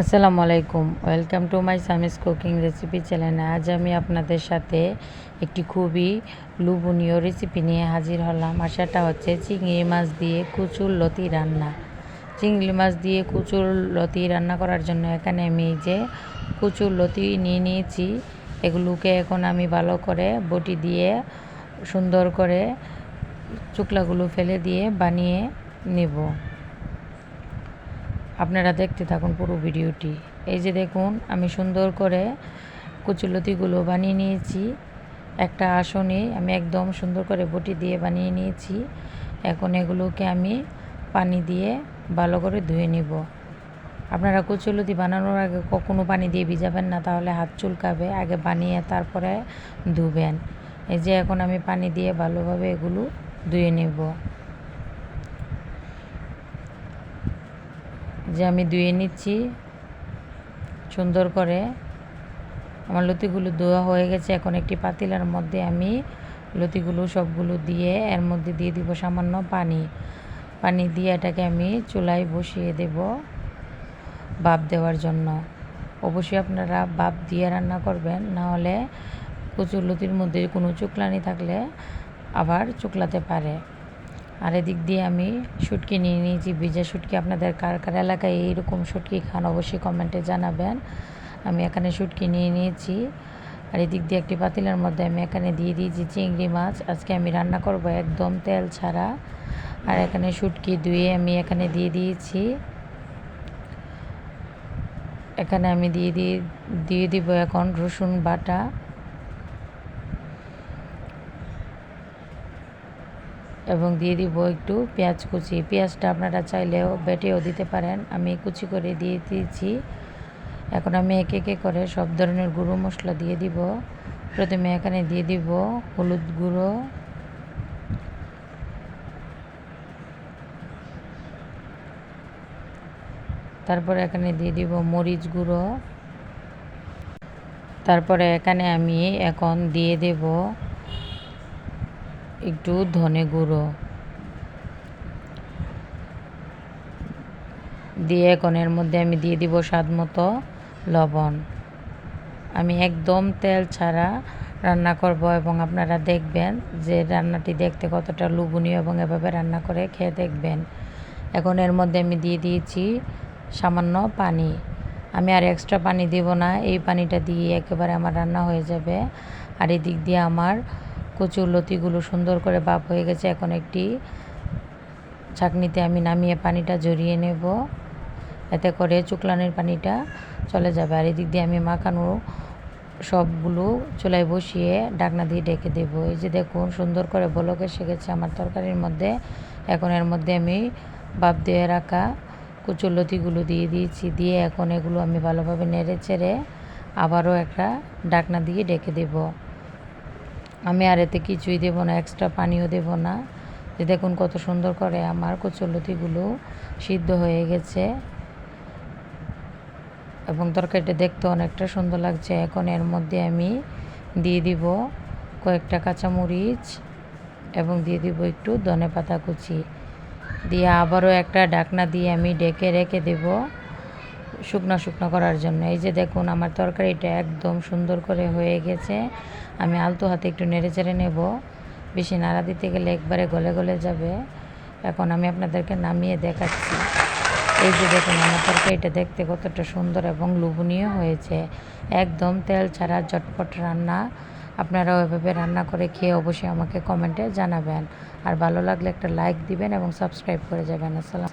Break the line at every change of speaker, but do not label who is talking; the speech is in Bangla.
আসসালামু আলাইকুম। Welcome to my সামিস cooking recipe channel আজ আমি আপনাদের সাথে একটি খুবই লোভনীয় রেসিপি নিয়ে হাজির হলাম। আর সেটা হচ্ছে চিংড়ি মাছ দিয়ে কুচুর লতি রান্না। চিংড়ি মাছ দিয়ে কুচুর লতি রান্না করার জন্য এখানে আমি যে কুচুর লতি নিয়ে নিয়েছি। এগুলোকে এখন আমি ভালো করে বটি দিয়ে সুন্দর করে চুকলাগুলো ফেলে দিয়ে বানিয়ে নেব। আপনারা দেখতে থাকুন পুরো ভিডিওটি। এই যে দেখুন, আমি সুন্দর করে কচুলতিগুলো বানিয়ে নিয়েছি। একটা আসনে আমি একদম সুন্দর করে বটি দিয়ে বানিয়ে নিয়েছি। এখন এগুলোকে আমি পানি দিয়ে ভালো করে ধুয়ে নিব। আপনারা কচুলতি বানানোর আগে কখনো পানি দিয়ে ভিজাবেন না, তাহলে হাত চুলকাবে। আগে বানিয়ে তারপরে ধুবেন। এই যে এখন আমি পানি দিয়ে ভালোভাবে এগুলো ধুয়ে নেব। যে আমি ধুয়ে নিচ্ছি সুন্দর করে। আমার লতিগুলো ধোয়া হয়ে গেছে, এখন একটি পাতিলার মধ্যে আমি লতিগুলো সবগুলো দিয়ে এর মধ্যে দিয়ে দিব সামান্য পানি। পানি দিয়ে এটাকে আমি চুলায় বসিয়ে দেব বাপ দেওয়ার জন্য। অবশ্যই আপনারা বাপ দিয়ে রান্না করবেন, না হলে কচুর লতির মধ্যে কোনো চুকলানি থাকলে আবার চুকলাতে পারে। আর এদিক দিয়ে আমি শুটকি নিয়ে নিয়েছি, ভিজা শুটকি। আপনাদের কার কার এলাকায় এইরকম শুটকি খান অবশ্যই কমেন্টে জানাবেন। আমি এখানে শুটকি নিয়ে নিয়েছি। আর এদিক দিয়ে একটি পাতিলের মধ্যে আমি এখানে দিয়ে দিয়েছি চিংড়ি মাছ। আজকে আমি রান্না করব একদম তেল ছাড়া। আর এখানে শুটকি ধুয়ে আমি এখানে দিয়ে দিয়েছি। এখানে আমি দিয়ে দিয়ে দিয়ে দিব এখন রসুন বাটা। এবং দিয়ে দিব একটু পেঁয়াজ কুচি। পেঁয়াজটা আপনারা চাইলেও বেটেও দিতে পারেন। আমি কুচি করে দিয়ে দিয়েছি। এখন আমি একে একে করে সব ধরনের গুঁড়ো মশলা দিয়ে দিব। প্রথমে এখানে দিয়ে দিব হলুদ গুঁড়ো। তারপরে এখানে দিয়ে দিব মরিচ গুঁড়ো। তারপরে এখানে আমি এখন দিয়ে দেব একটু ধনে গুঁড়ো দিয়ে এখন এর মধ্যে আমি দিয়ে দিব স্বাদ মতো লবণ। আমি একদম তেল ছাড়া রান্না করব এবং আপনারা দেখবেন যে রান্নাটি দেখতে কতটা লোভনীয় এবং এভাবে রান্না করে খেয়ে দেখবেন। এখন এর মধ্যে আমি দিয়ে দিয়েছি সামান্য পানি। আমি আর এক্সট্রা পানি দেব না, এই পানিটা দিয়ে একেবারে আমার রান্না হয়ে যাবে। আর এদিক দিয়ে আমার কচুর লতিগুলো সুন্দর করে বাপ হয়ে গেছে। এখন একটি ছাকনিতে আমি নামিয়ে পানিটা জড়িয়ে নেব। এতে করে চুকলানির পানিটা চলে যাবে। আর এদিক দিয়ে আমি মাখানো সবগুলো চুলায় বসিয়ে ডাকনা দিয়ে ডেকে দেবো। এই যে দেখুন, সুন্দর করে বলক এসে গেছে আমার তরকারির মধ্যে। এখন এর মধ্যে আমি বাপ দিয়ে রাখা কুচুরলতিগুলো দিয়ে দিয়েছি। দিয়ে এখন এগুলো আমি ভালোভাবে নেড়ে চেড়ে আবারও একটা ডাকনা দিয়ে ডেকে দেব। আমি আর এতে কিছুই দেব না এক্সট্রা পানিও দেব না। যে দেখুন কত সুন্দর করে আমার কচুরলতিগুলো সিদ্ধ হয়ে গেছে। এবং তরকারিটা দেখতে অনেকটা সুন্দর লাগছে। এখন এর মধ্যে আমি দিয়ে দিব কয়েকটা কাঁচামরিচ এবং দিয়ে দিব একটু ধনে পাতা কুচি। দিয়ে আবারও একটা ডাকনা দিয়ে আমি ডেকে রেখে দেব। শুকনো শুকনো করার জন্য। এই যে দেখুন, আমার তরকারিটা একদম সুন্দর করে হয়ে গেছে। আমি আলতো হাতে একটু নেড়ে চেড়ে নেব। বেশি নাড়া দিতে গেলে একবারে গলে গলে যাবে। এখন আমি আপনাদেরকে নামিয়ে দেখাচ্ছি। এই যে দেখুন, আমার তরকারিটা দেখতে কতটা সুন্দর এবং লোভনীয় হয়েছে। একদম তেল ছাড়া ঝটপট রান্না। আপনারাও এভাবে রান্না করে খেয়ে অবশ্যই আমাকে কমেন্টে জানাবেন। আর ভালো লাগলে একটা লাইক দিবেন এবং সাবস্ক্রাইব করে যাবেন। আসসালাম